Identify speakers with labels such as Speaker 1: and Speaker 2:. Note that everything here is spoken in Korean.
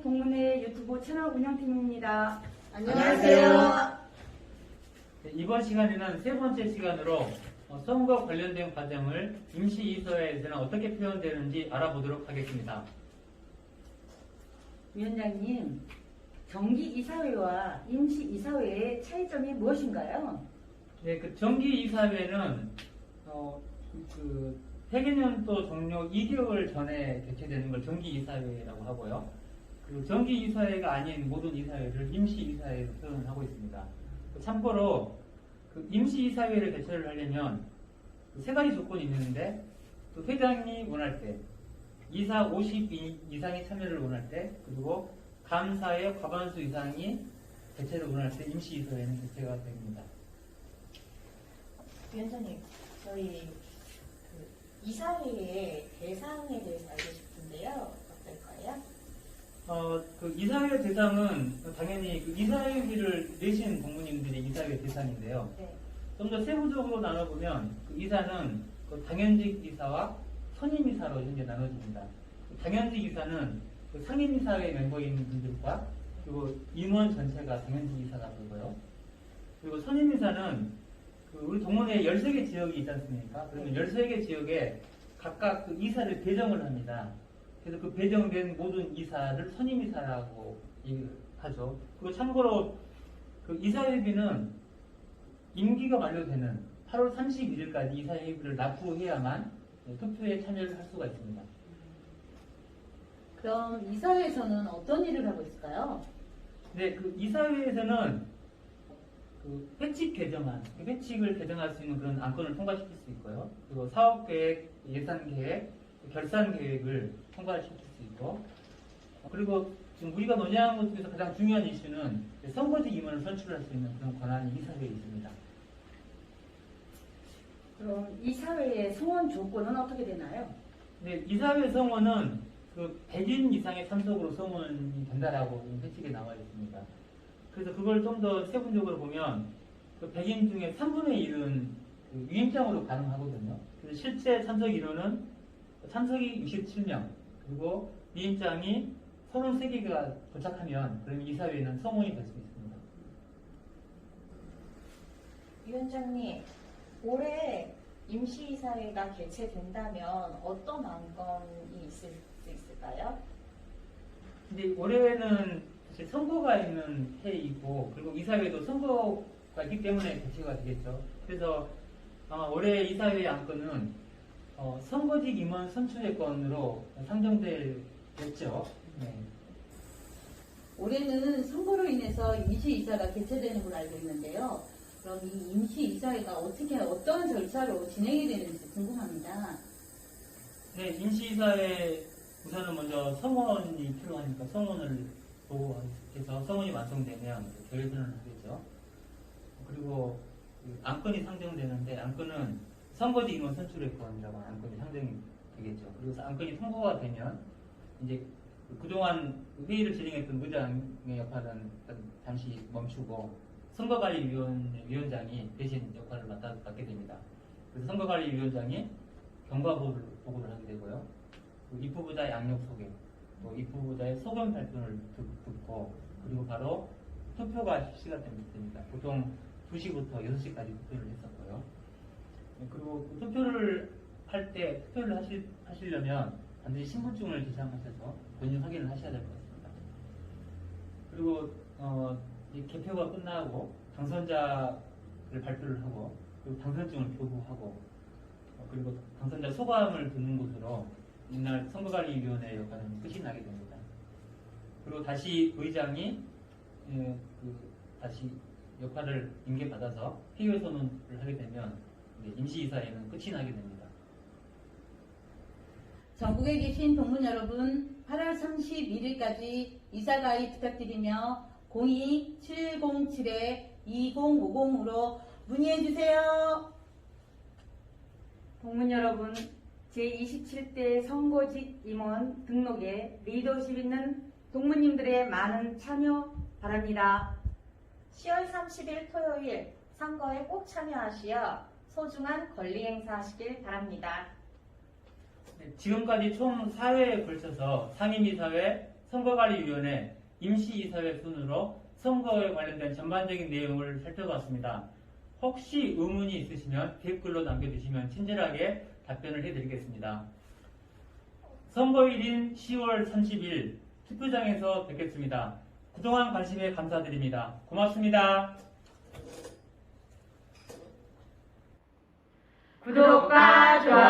Speaker 1: 신 동문회 유튜브 채널 운영팀입니다.
Speaker 2: 안녕하세요.
Speaker 3: 네, 이번 시간에는 세 번째 시간으로 어, 선거 관련된 과정을 임시이사회에서는 어떻게 표현되는지 알아보도록 하겠습니다.
Speaker 1: 위원장님, 정기 이사회와 임시 이사회의 차이점이 무엇인가요?
Speaker 3: 네, 그 정기이사회는 어, 그 회계년도 종료 2개월 전에 개최되는 걸 정기이사회라고 하고요. 그리고 정기 이사회가 아닌 모든 이사회를 임시 이사회로 표현을 하고 있습니다. 참고로 그 임시 이사회를 개최를 하려면 그세 가지 조건이 있는데 또 회장이 원할 때, 이사 52 이상의 참여를 원할 때, 그리고 감사의 과반수 이상이 개최를 원할 때 임시 이사회는 개최가 됩니다.
Speaker 2: 위원장님, 저희 그 이사회의 대상에 대해서 알고 싶은데요. 어,
Speaker 3: 그 이사회 대상은 당연히 그 이사회비를 내신 공무님들이 이사회 대상인데요.
Speaker 2: 네.
Speaker 3: 좀 더 세부적으로 나눠보면 그 이사는 그 당연직 이사와 선임 이사로 현재 나눠집니다. 그 당연직 이사는 그 상임 이사회 멤버인 분들과 그리고 임원 전체가 당연직 이사가 되고요. 그리고 선임 이사는 그 우리 동문회에 13개 지역이 있지 않습니까? 그러면 13개 지역에 각각 그 이사를 배정을 합니다. 그래서 그 배정된 모든 이사를 선임 이사라고 하죠. 그리고 참고로 그 이사회비는 임기가 만료되는 8월 31일까지 이사회비를 납부해야만 투표에 참여를 할 수가 있습니다.
Speaker 4: 그럼 이사회에서는 어떤 일을 하고 있을까요?
Speaker 3: 네, 그 이사회에서는 그 회칙 개정안, 그 회칙을 개정할 수 있는 그런 안건을 통과시킬 수 있고요. 그리고 사업 계획, 예산 계획, 결산 계획을 통과시킬 수 있고, 그리고 지금 우리가 논의하는 것 중에서 가장 중요한 이슈는 선거직 임원을 선출할 수 있는 그런 권한이 이사회에 있습니다.
Speaker 1: 그럼 이사회의 성원 조건은 어떻게 되나요?
Speaker 3: 네, 이사회 성원은 그 100인 이상의 참석으로 성원이 된다라고 회칙에 나와 있습니다. 그래서 그걸 좀 더 세분적으로 보면 그 100인 중에 3분의 1은 그 위임장으로 가능하거든요. 그래서 실제 참석 인원은 참석이 67명 그리고 위임장이 33개가 도착하면 그럼 이사회는 성원이 될 수 있습니다.
Speaker 2: 위원장님, 올해 임시이사회가 개최된다면 어떤 안건이 있을 수 있을까요?
Speaker 3: 근데 올해는 사실 선거가 있는 해이고 그리고 이사회도 선거가 있기 때문에 개최가 되겠죠. 그래서 아마 올해 이사회 안건은 어, 선거직 임원 선출의건으로 상정되겠죠. 네.
Speaker 4: 올해는 선거로 인해서 임시이사가 개최되는 걸로 알고 있는데요. 그럼 이 임시이사회가 어떻게 어떤 절차로 진행이 되는지 궁금합니다.
Speaker 3: 네, 임시이사회 우선은 먼저 성원이 필요하니까 성원을 보고해서 성원이 완성되면 결선을 하겠죠. 그리고 그 안건이 상정되는데 안건은 선거직 임원 선출의 건이라고 하는 안건이 상정이 되겠죠. 그래서 안건이 통과가 되면 이제 그 그동안 회의를 진행했던 의장의 역할은 잠시 멈추고 선거관리위원 위원장이 대신 역할을 맡아, 맡게 됩니다. 그래서 선거관리위원장이 경과보를 보고를 하게 되고요. 그 입후보자 양력 소개, 또 입후보자의 소견 발표를 듣- 듣고 그리고 바로 투표가 실시가 됩니다. 보통 2시부터 6시까지 투표를 했었고요. 네, 그리고 그 투표를 할 때 투표를 하실, 하시려면 반드시 신분증을 제시하셔서 본인 확인을 하셔야 될 것 같습니다. 그리고 어, 이 개표가 끝나고 당선자를 발표를 하고 그리고 당선증을 교부하고 어, 그리고 당선자 소감을 듣는 곳으로 이날 선거관리위원회 역할은 끝이 나게 됩니다. 그리고 다시 의장이 예, 그 다시 역할을 임계받아서 회의 선언을 하게 되면 임시이사회는 끝이 나게 됩니다.
Speaker 4: 전국에 계신 동문 여러분, 8월 31일까지 이사 가입 부탁드리며 02-707-2050으로 문의해주세요.
Speaker 1: 동문 여러분, 제27대 선거직 임원 등록에 리더십 있는 동문님들의 많은 참여 바랍니다.
Speaker 2: 10월 30일 토요일 선거에 꼭 참여하시어 소중한 권리 행사하시길 바랍니다.
Speaker 3: 네, 지금까지 총 4회에 걸쳐서 상임이사회, 선거관리위원회 임시이사회 순으로 선거에 관련된 전반적인 내용을 살펴봤습니다. 혹시 의문이 있으시면 댓글로 남겨주시면 친절하게 답변을 해드리겠습니다. 선거일인 10월 30일 투표장에서 뵙겠습니다. 그동안 관심에 감사드립니다. 고맙습니다.
Speaker 1: 구독과 좋아요